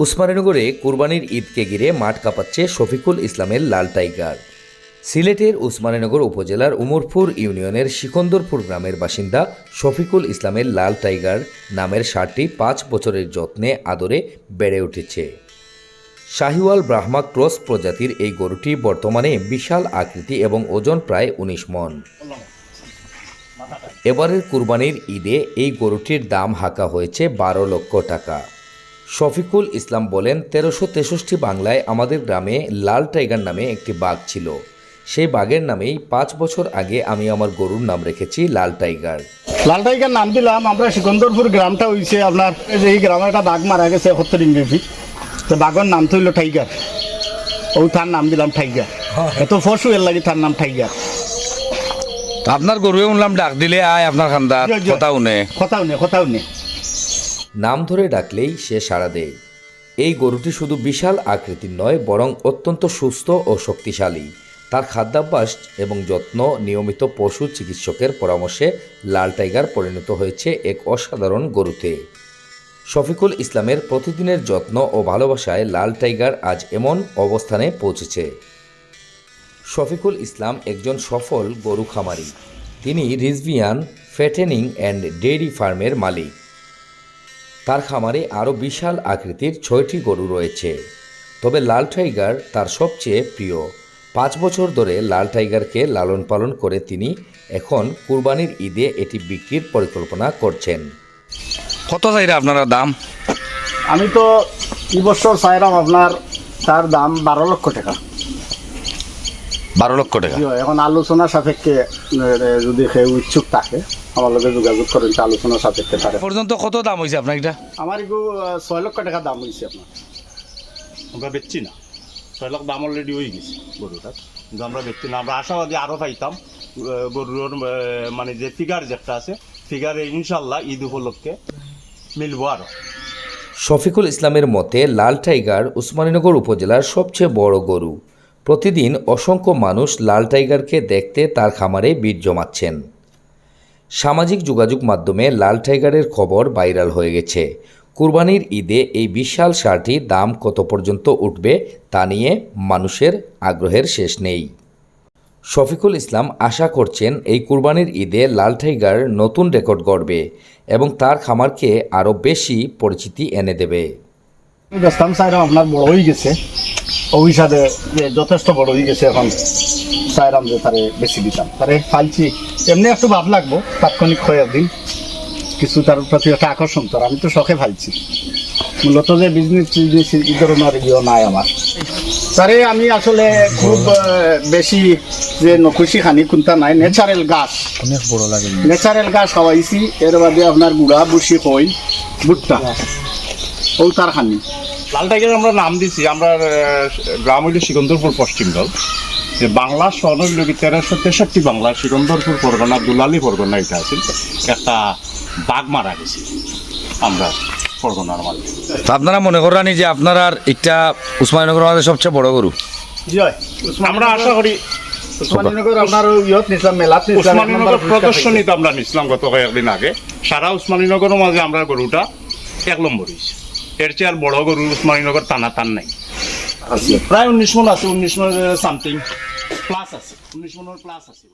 উসমানীনগরে কুরবানির ঈদকে ঘিরে মাঠ কাঁপাচ্ছে শফিকুল ইসলামের লাল টাইগার। সিলেটের উসমানীনগর উপজেলার উমরপুর ইউনিয়নের সিকন্দরপুর গ্রামের বাসিন্দা শফিকুল ইসলামের লাল টাইগার নামের ষাটটি পাঁচ বছরের যত্নে আদরে বেড়ে উঠেছে। শাহিওয়াল ব্রাহ্মা ক্রস প্রজাতির এই গরুটি বর্তমানে বিশাল আকৃতি এবং ওজন প্রায় উনিশ মন। এবারের কুরবানির ঈদে এই গরুটির দাম হাঁকা হয়েছে বারো লক্ষ টাকা। শফিকুল ইসলাম বলেন তেরোশো তেষট্টি বাংলায় আমাদের গ্রামে লাল টাইগার নামে একটি বাঘ ছিল। সেই বাঘের নামেই পাঁচ বছর আগে আমি আমার গরুর নাম রেখেছি লাল টাইগার। লাল টাইগার নাম দিলাম আমরা সিকন্দরপুর গ্রামটা হইছে আপনার এই যে এই গ্রামে একটা বাঘ মারা গেছে সত্তর ইংরেজি। তো বাঘের নাম তো হইল টাইগার। ও তার নাম দিলাম টাইগার। এত ফসু এর লাগে তার নাম টাইগার। তো আপনার গরুয়ে শুনলাম ডাক দিলে আয় আপনার খান্দা। কথা শুনে কথাও নেই কথাও নেই নাম ধরে ডাকলেই সে সাড়া দেয়। এই গরুটি শুধু বিশাল আকৃতির নয়, বরং অত্যন্ত সুস্থ ও শক্তিশালী। তার খাদ্যাভ্যাস এবং যত্ন নিয়মিত পশু চিকিৎসকের পরামর্শে লাল টাইগার পরিণত হয়েছে এক অসাধারণ গরুতে। শফিকুল ইসলামের প্রতিদিনের যত্ন ও ভালোবাসায় লাল টাইগার আজ এমন অবস্থানে পৌঁছেছে। শফিকুল ইসলাম একজন সফল গরু খামারি। তিনি রিজভিয়ান ফেটেনিং অ্যান্ড ডেইরি ফার্মের মালিক। তার খামারে আরও বিশাল আকৃতির ছয়টি গরু রয়েছে। তবে লাল টাইগার তার সবচেয়ে প্রিয়। পাঁচ বছর ধরে লাল টাইগারকে লালন পালন করে তিনি এখন কুরবানির ঈদে এটি বিক্রির পরিকল্পনা করছেন। কত চাইরা আপনারা দাম? আমি তো এই বছর চাইলাম আপনার তার দাম বারো লক্ষ টাকা। বারো লক্ষ টাকা। হয়, এখন আলোচনা সাপেক্ষে যদি কেউ ইচ্ছুক থাকে আমার লগে যোগাযোগ করেন আলোচনা সাপেক্ষে পারে পর্যন্ত কত দাম হয়েছে আপনার এটা? আমার এগু ছয় লক্ষ টাকা দাম হয়েছে আপনার। আমরা বেচছি না। ছয় লাখ দাম অলরেডি হয়ে গেছে গরুটার। কিন্তু আমরা বেচছি না। আমরা আশাবাদী আরও পাইতাম গরুর মানে যে ফিগার যেটা আছে ফিগারে ইনশাল্লাহ ঈদ উপলক্ষে মিলবো আরও শফিকুল ইসলামের মতে লাল টাইগার উসমানীনগর উপজেলার সবচেয়ে বড় গরু। প্রতিদিন অসংখ্য মানুষ লাল টাইগারকে দেখতে তার খামারে ভিড় জমাচ্ছেন সামাজিক যোগাযোগ মাধ্যমে লাল টাইগারের খবর ভাইরাল হয়ে গেছে। কুরবানির ঈদে এই বিশাল সারটির দাম কত পর্যন্ত উঠবে তা নিয়ে মানুষের আগ্রহের শেষ নেই। শফিকুল ইসলাম আশা করছেন এই কুরবানির ঈদে লাল টাইগার নতুন রেকর্ড গড়বে এবং তার খামারকে আরও বেশি পরিচিতি এনে দেবে। আপনার বড় হয়ে গেছে। ওই যে যথেষ্ট বড় হয়ে গেছে এখন সাইরাম যে তারে বেশি দিতাম। তারে ফালছি এমনি একটু ভাব লাগবো তাৎক্ষণিক হয়ে দিন। কিছু তার প্রতি একটা আকর্ষণ তোর আমি তো শখে ফালছি মূলত যে বিজনেস টিজনেস এই ধরনের ইয়ে নাই আমার। তারে আমি আসলে খুব বেশি যে নকুশি খানি কোনটা নাই ন্যাচারাল গাছ অনেক বড় লাগে। ন্যাচারাল গাছ খাওয়াইছি এর বাদে আপনার গুড়া বুসি কই ভুট্টা ও তার খানি লাল টাইগার আমরা নাম দিছি আমরা গ্রাম হইল সিকন্দরপুর পশ্চিম দল। যে বাংলা শহর হইল কি তেরোশো তেষট্টি বাংলা সিকন্দরপুর পরগনা দুলালি পরগনা এটা আছে। একটা বাঘ মারা গেছে আমরা পরগনার মাঝে। তো আপনারা মনে করেন যে আপনার আর একটা উসমানীনগর আমাদের সবচেয়ে বড় গরু? হয়। আমরা আশা করি প্রদর্শনীতে আমরা নিছিলাম গত কয়েকদিন আগে। সারা উসমানীনগরের মাঝে আমরা গরুটা এক নম্বর হয়েছে এর চেয়ে আর বড় গরু উসমানীনগর টানা টান নাই। প্রায় উনিশ মন আছে, উনিশ মন সামথিং প্লাস আছে, উনিশ মনের প্লাস আছে